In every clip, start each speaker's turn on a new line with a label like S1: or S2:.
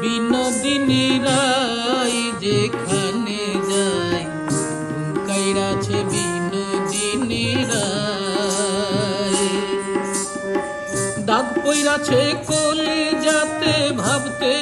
S1: বিনোদিনী রায় যেখানে যায় কাইরাছে বিনোদিনী রায়। দাগ পইরাছে কলে যাতে ভাবতে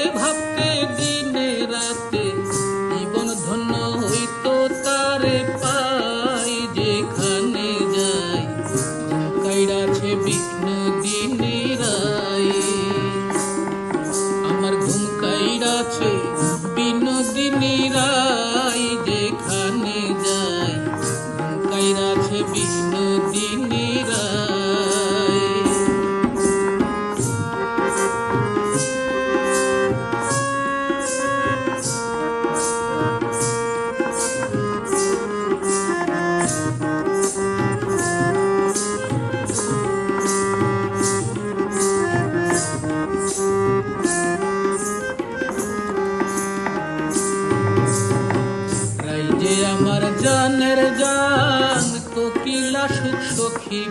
S1: আমার জানের জান কোকিলা সুখ সখী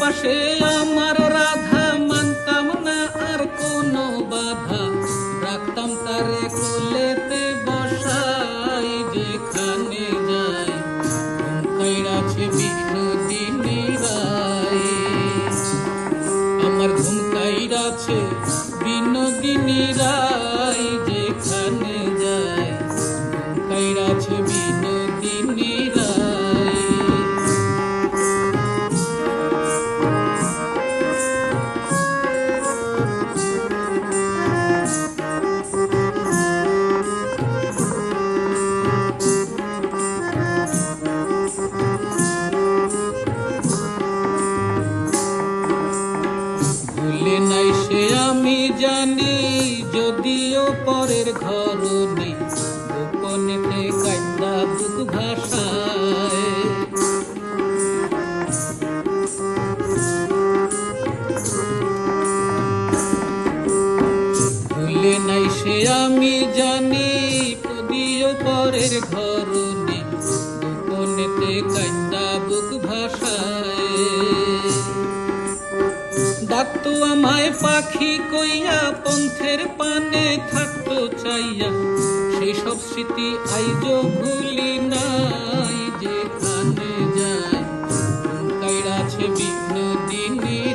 S1: পাশে আমার রাধা মানতাম না আর কোনো বাধা। রাখতাম তারে কোলেতে বসাই যেখানে যাই কাইরাছে বিনোদিনী রায়। আমার ঘুম কাইরাছে বিনোদিনী রায়। আমি জানি যদিও পরের ঘর নেই গোপনেতে কান্দা বুক ভাষায় নাই সে আমি জানি যদিও পরের ঘর নেই গোপনেতে কান্দা ডাকতো আমায় পাখি কইয়া, পন্থের পানে থাকতো চাইয়া। সেই সব স্মৃতি আইজ ভুলি নাই যেখানে যায় কাইরাছে বিঘ্ন রায়